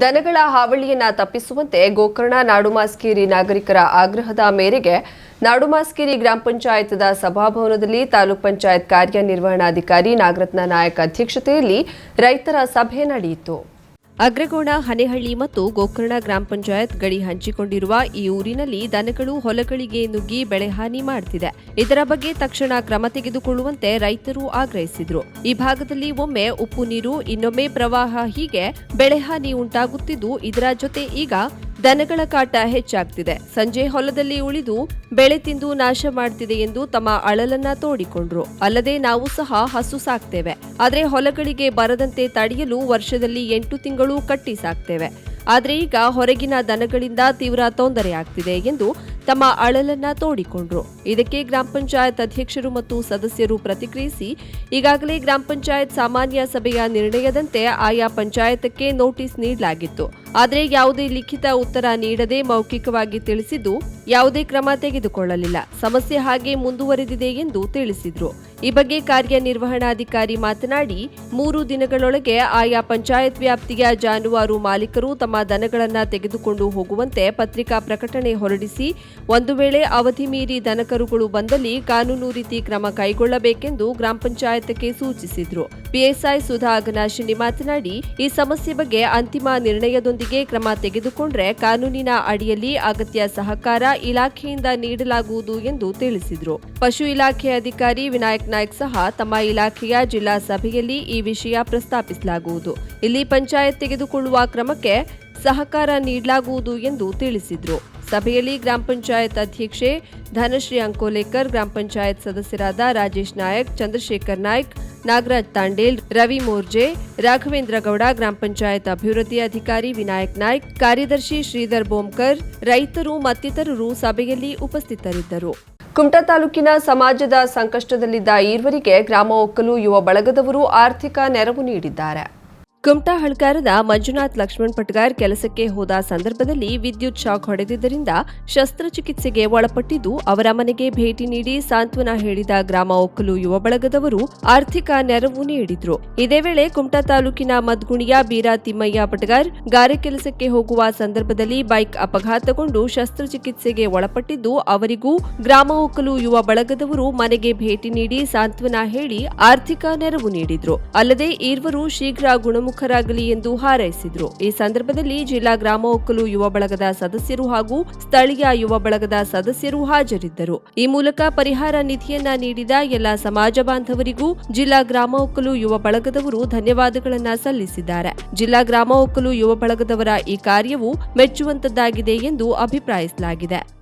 ದನಗಳ ಹಾವಳಿಯನ್ನ ತಪ್ಪಿಸುವಂತೆ ಗೋಕರ್ಣ ನಾಡುಮಾಸ್ಕೇರಿ ನಾಗರಿಕರ ಆಗ್ರಹದ ಮೇರೆಗೆ ನಾಡುಮಾಸ್ಕೇರಿ ಗ್ರಾಮ ಪಂಚಾಯತ್ದ ಸಭಾಭವನದಲ್ಲಿ ತಾಲೂಕ್ ಪಂಚಾಯತ್ ಕಾರ್ಯನಿರ್ವಹಣಾಧಿಕಾರಿ ನಾಗರತ್ನ ನಾಯಕ್ ಅಧ್ಯಕ್ಷತೆಯಲ್ಲಿ ರೈತರ ಸಭೆ ನಡೆಯಿತು. ಅಗ್ರಗೋಣ, ಹನೆಹಳ್ಳಿ ಮತ್ತು ಗೋಕರ್ಣ ಗ್ರಾಮ ಪಂಚಾಯತ್ ಗಡಿ ಹಂಚಿಕೊಂಡಿರುವ ಈ ಊರಿನಲ್ಲಿ ದನಗಳು, ಹೊಲಗಳಿಗೆ ನುಗ್ಗಿ ಬೆಳೆಹಾನಿ ಮಾಡುತ್ತಿದೆ ಇದರ ಬಗ್ಗೆ ತಕ್ಷಣ ಕ್ರಮ ತೆಗೆದುಕೊಳ್ಳುವಂತೆ ರೈತರು ಆಗ್ರಹಿಸಿದರು. ಈ ಭಾಗದಲ್ಲಿ ಒಮ್ಮೆ ಉಪ್ಪು ನೀರು, ಇನ್ನೊಮ್ಮೆ ಪ್ರವಾಹ ಹೀಗೆ ಬೆಳೆಹಾನಿ ಉಂಟಾಗುತ್ತಿದ್ದು, ಇದರ ಜೊತೆ ಈಗ ದನಗಳ ಕಾಟ ಹೆಚ್ಚಾಗ್ತಿದೆ. ಸಂಜೆ ಹೊಲದಲ್ಲಿ ಉಳಿದು ಬೆಳೆ ತಿಂದು ನಾಶ ಮಾಡ್ತಿದೆ ಎಂದು ತಮ್ಮ ಅಳಲನ್ನ ತೋಡಿಕೊಂಡ್ರು. ಅಲ್ಲದೆ ನಾವು ಸಹ ಹಸು ಸಾಕ್ತೇವೆ. ಆದರೆ ಹೊಲಗಳಿಗೆ ಬರದಂತೆ ತಡೆಯಲು ವರ್ಷದಲ್ಲಿ ಎಂಟು ತಿಂಗಳು ಕಟ್ಟಿ ಸಾಕ್ತೇವೆ. ಆದರೆ ಈಗ ಹೊರಗಿನ ದನಗಳಿಂದ ತೀವ್ರ ತೊಂದರೆಯಾಗ್ತಿದೆ ಎಂದು ತಮ್ಮ ಅಳಲನ್ನ ತೋಡಿಕೊಂಡ್ರು. ಇದಕ್ಕೆ ಗ್ರಾಮ ಪಂಚಾಯತ್ ಅಧ್ಯಕ್ಷರು ಮತ್ತು ಸದಸ್ಯರು ಪ್ರತಿಕ್ರಿಯಿಸಿ, ಈಗಾಗಲೇ ಗ್ರಾಮ ಪಂಚಾಯತ್ ಸಾಮಾನ್ಯ ಸಭೆಯ ನಿರ್ಣಯದಂತೆ ಆಯಾ ಪಂಚಾಯತಕ್ಕೆ ನೋಟಿಸ್ ನೀಡಲಾಗಿತ್ತು. ಆದರೆ ಯಾವುದೇ ಲಿಖಿತ ಉತ್ತರ ನೀಡದೆ ಮೌಖಿಕವಾಗಿ ತಿಳಿಸಿದ್ದು ಯಾವುದೇ ಕ್ರಮ ತೆಗೆದುಕೊಳ್ಳಲಿಲ್ಲ. ಸಮಸ್ಯೆ ಹಾಗೆ ಮುಂದುವರೆದಿದೆ ಎಂದು ತಿಳಿಸಿದ್ರು. ಈ ಬಗ್ಗೆ ಕಾರ್ಯನಿರ್ವಹಣಾಧಿಕಾರಿ ಮಾತನಾಡಿ, ಮೂರು ದಿನಗಳೊಳಗೆ ಆಯಾ ಪಂಚಾಯತ್ ವ್ಯಾಪ್ತಿಯ ಜಾನುವಾರು ಮಾಲೀಕರು ತಮ್ಮ ದನಗಳನ್ನು ತೆಗೆದುಕೊಂಡು ಹೋಗುವಂತೆ ಪತ್ರಿಕಾ ಪ್ರಕಟಣೆ ಹೊರಡಿಸಿ, ಒಂದು ವೇಳೆ ಅವಧಿ ಮೀರಿ ದನಕರುಗಳು ಬಂದಲ್ಲಿ ಕಾನೂನು ರೀತಿ ಕ್ರಮ ಕೈಗೊಳ್ಳಬೇಕೆಂದು ಗ್ರಾಮ ಪಂಚಾಯತ್ಗೆ ಸೂಚಿಸಿದ್ರು. ಪಿಎಸ್ಐ ಸುಧಾ ಅಗನಾಶಿನಿ ಮಾತನಾಡಿ, ಈ ಸಮಸ್ಯೆ ಬಗ್ಗೆ ಅಂತಿಮ ನಿರ್ಣಯದೊಂದಿಗೆ ಕ್ರಮ ತೆಗೆದುಕೊಂಡ್ರೆ ಕಾನೂನಿನ ಅಡಿಯಲ್ಲಿ ಅಗತ್ಯ ಸಹಕಾರ ಇಲಾಖೆಯಿಂದ ನೀಡಲಾಗುವುದು ಎಂದು ತಿಳಿಸಿದರು. ಪಶು ಇಲಾಖೆ ಅಧಿಕಾರಿ ವಿನಾಯಕ್ ನಾಯ್ಕ್ ಸಹ ತಮ್ಮ ಇಲಾಖೆಯ ಜಿಲ್ಲಾ ಸಭೆಯಲ್ಲಿ ಈ ವಿಷಯ ಪ್ರಸ್ತಾಪಿಸಲಾಗುವುದು. ಇಲ್ಲಿ ಪಂಚಾಯತ್ ತೆಗೆದುಕೊಳ್ಳುವ ಕ್ರಮಕ್ಕೆ ಸಹಕಾರ ನೀಡಲಾಗುವುದು ಎಂದು ತಿಳಿಸಿದ್ರು. ಸಭೆಯಲ್ಲಿ ಗ್ರಾಮ ಪಂಚಾಯತ್ ಅಧ್ಯಕ್ಷೆ ಧನಶ್ರೀ ಅಂಕೋಲೇಕರ್, ಗ್ರಾಮ ಪಂಚಾಯತ್ ಸದಸ್ಯರಾದ ರಾಜೇಶ್ ನಾಯಕ್, ಚಂದ್ರಶೇಖರ್ ನಾಯ್ಕ್, ನಾಗರಾಜ್ ತಾಂಡೇಲ್, ರವಿ ಮೋರ್ಜೆ, ರಾಘವೇಂದ್ರ ಗೌಡ, ಗ್ರಾಮ ಪಂಚಾಯತ್ ಅಭಿವೃದ್ಧಿ ಅಧಿಕಾರಿ ವಿನಾಯಕ್ ನಾಯ್ಕ್, ಕಾರ್ಯದರ್ಶಿ ಶ್ರೀಧರ್ ಬೋಮ್ಕರ್, ರೈತರು ಮತ್ತಿತರರು ಸಭೆಯಲ್ಲಿ ಉಪಸ್ಥಿತರಿದ್ದರು. ಕುಮಟಾ ತಾಲೂಕಿನ ಸಮಾಜದ ಸಂಕಷ್ಟದಲ್ಲಿದ್ದ ಈರ್ವರಿಗೆ ಗ್ರಾಮ ಒಕ್ಕಲು ಯುವ ಬಳಗದವರು ಆರ್ಥಿಕ ನೆರವು ನೀಡಿದ್ದಾರೆ. ಕುಮಟಾ ಹಳ್ಕಾರದ ಮಂಜುನಾಥ್ ಲಕ್ಷ್ಮಣ್ ಪಟ್ಗಾರ್ ಕೆಲಸಕ್ಕೆ ಹೋದ ಸಂದರ್ಭದಲ್ಲಿ ವಿದ್ಯುತ್ ಶಾಕ್ ಹೊಡೆದಿದ್ದರಿಂದ ಶಸ್ತ್ರಚಿಕಿತ್ಸೆಗೆ ಒಳಪಟ್ಟಿದ್ದು ಅವರ ಮನೆಗೆ ಭೇಟಿ ನೀಡಿ ಸಾಂತ್ವನ ಹೇಳಿದ ಗ್ರಾಮ ಒಕ್ಕಲು ಯುವ ಬಳಗದವರು ಆರ್ಥಿಕ ನೆರವು ನೀಡಿದ್ರು. ಇದೇ ವೇಳೆ ಕುಮಟಾ ತಾಲೂಕಿನ ಮದ್ಗುಣಿಯ ಬೀರಾ ತಿಮ್ಮಯ್ಯ ಪಟ್ಗಾರ್ ಗಾರೆ ಕೆಲಸಕ್ಕೆ ಹೋಗುವ ಸಂದರ್ಭದಲ್ಲಿ ಬೈಕ್ ಅಪಘಾತಗೊಂಡು ಶಸ್ತ್ರಚಿಕಿತ್ಸೆಗೆ ಒಳಪಟ್ಟಿದ್ದು ಅವರಿಗೂ ಗ್ರಾಮ ಒಕ್ಕಲು ಯುವ ಬಳಗದವರು ಮನೆಗೆ ಭೇಟಿ ನೀಡಿ ಸಾಂತ್ವನ ಹೇಳಿ ಆರ್ಥಿಕ ನೆರವು ನೀಡಿದ್ರು. ಅಲ್ಲದೆ ಈರ್ವರು ಶೀಘ್ರ ಗುಣಮುಖರಾಗಲಿ ಎಂದು ಹಾರೈಸಿದರು. ಈ ಸಂದರ್ಭದಲ್ಲಿ ಜಿಲ್ಲಾ ಗ್ರಾಮ ಒಕ್ಕಲು ಯುವ ಬಳಗದ ಸದಸ್ಯರು ಹಾಗೂ ಸ್ಥಳೀಯ ಯುವ ಬಳಗದ ಸದಸ್ಯರು ಹಾಜರಿದ್ದರು. ಈ ಮೂಲಕ ಪರಿಹಾರ ನಿಧಿಯನ್ನ ನೀಡಿದ ಎಲ್ಲ ಸಮಾಜ ಬಾಂಧವರಿಗೂ ಜಿಲ್ಲಾ ಗ್ರಾಮ ಒಕ್ಕಲು ಯುವ ಬಳಗದವರು ಧನ್ಯವಾದಗಳನ್ನ ಸಲ್ಲಿಸಿದ್ದಾರೆ. ಜಿಲ್ಲಾ ಗ್ರಾಮ ಒಕ್ಕಲು ಯುವ ಬಳಗದವರ ಈ ಕಾರ್ಯವು ಮೆಚ್ಚುವಂತದ್ದಾಗಿದೆ ಎಂದು ಅಭಿಪ್ರಾಯಿಸಲಾಗಿದೆ.